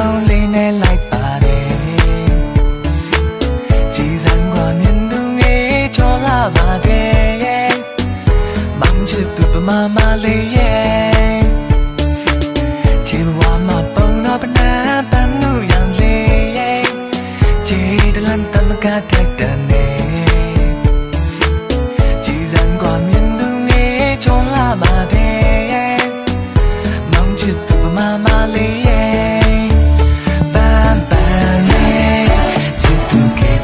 မောင်လေးနဲ့လိုက်ပါတယ်ကြည်စံကမြင်သူငယ်ချော်လာပါတယ်မောင်ချစ်သူပမာမလေး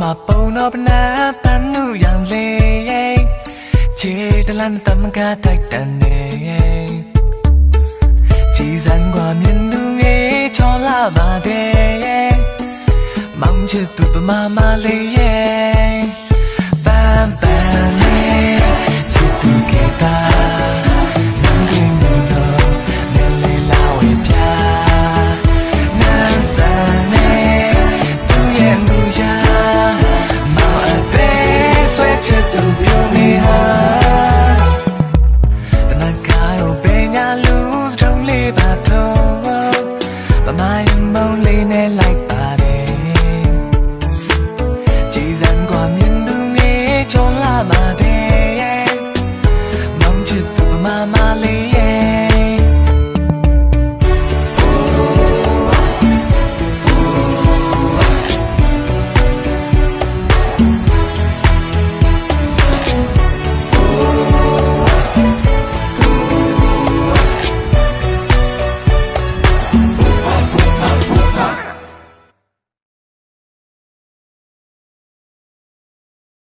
มาปองนอบนาตันนูอย่างเลยเจตลันตัมกาไตตันเนจีซันกว่าเมียนนูเงชอลาบาเดมังชื่อตุปมามาเลย ညာလူတုံးလေးပါတော့ပမာယမုံလေးနဲ့လိုက်ပါတယ်ကြည်စံกว่าမြင်သူငယ်ချုံလာပါတယ်မောင်ချစ်သူပမာ